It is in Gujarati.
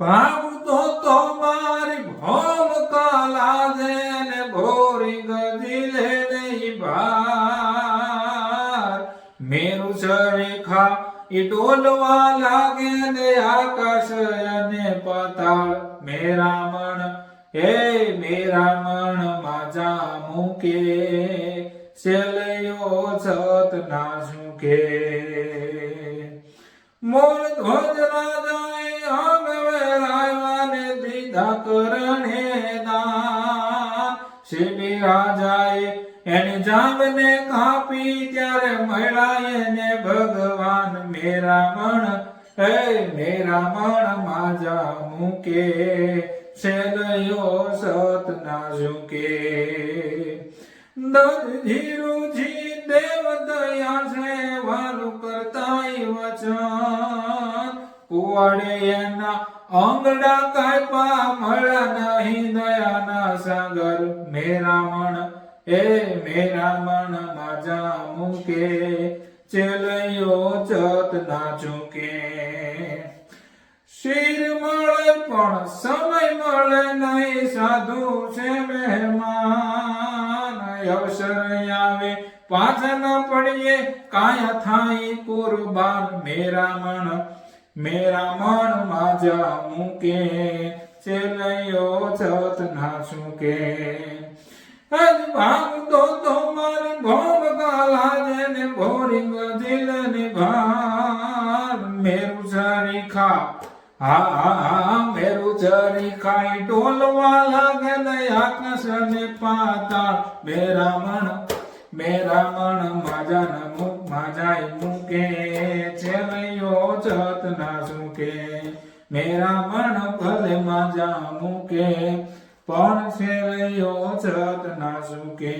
ભાવતો તો મારી ભોમ કાલા દે ને ભોરી ગદી લે નહીં ભાર. મેરું સરેખા એ ડોલવા લાગે ને આકાશ અને પાતાળ. મેરા મણ, હે મેરા મણ, માજા મૂકે. સેલયો છત ના ઝૂકે મોર ધ્વજ દીધા કરણે દાન. જામને કાપી, ત્યારે મળ્યા એને ભગવાન મેરા મણ હે મેરા મણ માજા મૂકે. શેલયો સત ના ઝૂકે. દધીરુજી દેવ દયા છે, વાલું કરતાય વચન. કુવાડે એના અંગડા કાપા મળા નહીં દયાના સાગર. મેરા મણ એ મેરા મણ માજા મૂકે, ચેલયો ચત ના ચૂકે. શિર મળે પણ સમય મળે નહીં, સાધુ છે મહેમાન. અવસર આવે, પાછા ન પડીએ કાયા થાય કુરબાન. મેરા મણ મેરા મણ માજા મૂકે ચેલૈયો છત ના ચૂકે આજ ભાગતો તો મારી ભોગ ગાલા જેને ભોરી દિલ ને ભાર મેરું સારી ખા હા હા મેરું ચરી ખાઈ ડોલવા લાગે ને આકાશ ને મેરા મણ મેરા મણ માજા ન છેલૈયો ચત ના સુકે મેરા મન ભલે માજા મૂકે પણ છેલૈયો જત ના સુકે